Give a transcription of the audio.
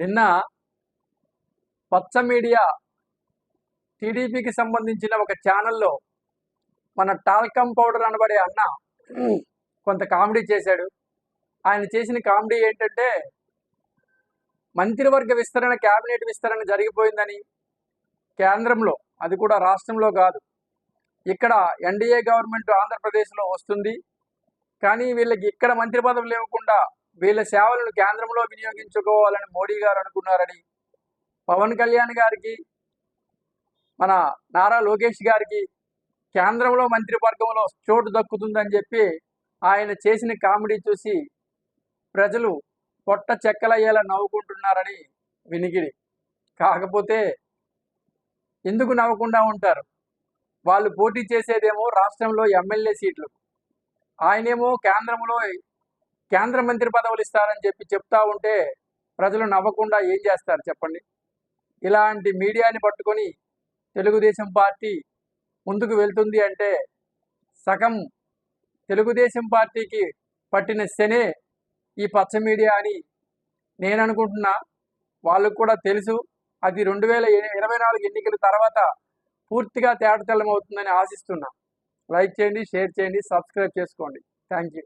నిన్న పచ్చ మీడియా టీడీపీకి సంబంధించిన ఒక ఛానల్లో మన టాల్కమ్ పౌడర్ అనబడే అన్న కొంత కామెడీ చేశాడు. ఆయన చేసిన కామెడీ ఏంటంటే మంత్రివర్గ విస్తరణ కేబినెట్ విస్తరణ జరిగిపోయిందని కేంద్రంలో అది కూడా రాష్ట్రంలో కాదు. ఇక్కడ ఎన్డీఏ గవర్నమెంట్ ఆంధ్రప్రదేశ్లో వస్తుంది. కానీ వీళ్ళకి ఇక్కడ మంత్రి పదవులు ఇవ్వకుండా వీళ్ళ సేవలను కేంద్రంలో వినియోగించుకోవాలని మోడీ గారు అనుకున్నారని పవన్ కళ్యాణ్ గారికి మన నారా లోకేష్ గారికి కేంద్రంలో మంత్రివర్గంలో చోటు దక్కుతుందని చెప్పి ఆయన చేసిన కామెడీ చూసి ప్రజలు పొట్ట చెక్కలయ్యేలా నవ్వుకుంటున్నారని వినికిడి. కాకపోతే ఎందుకు నవ్వకుండా ఉంటారు? వాళ్ళు పోటీ చేసేదేమో రాష్ట్రంలో ఎమ్మెల్యే సీట్లు. ఆయనేమో కేంద్రంలో కేంద్ర మంత్రి పదవులు ఇస్తారని చెప్పి చెప్తా ఉంటే ప్రజలు నవ్వకుండా ఏం చేస్తారు చెప్పండి? ఇలాంటి మీడియాని పట్టుకొని తెలుగుదేశం పార్టీ ముందుకు వెళ్తుంది అంటే సగం తెలుగుదేశం పార్టీకి పట్టిన శనే ఈ పచ్చ మీడియా అని నేను అనుకుంటున్నా. వాళ్ళకు కూడా తెలుసు. అది రెండు వేల ఇరవై నాలుగు ఎన్నికల తర్వాత పూర్తిగా తేటతెల్లం అవుతుందని ఆశిస్తున్నా. లైక్ చేయండి షేర్ చేయండి సబ్స్క్రైబ్ చేసుకోండి. Thank you.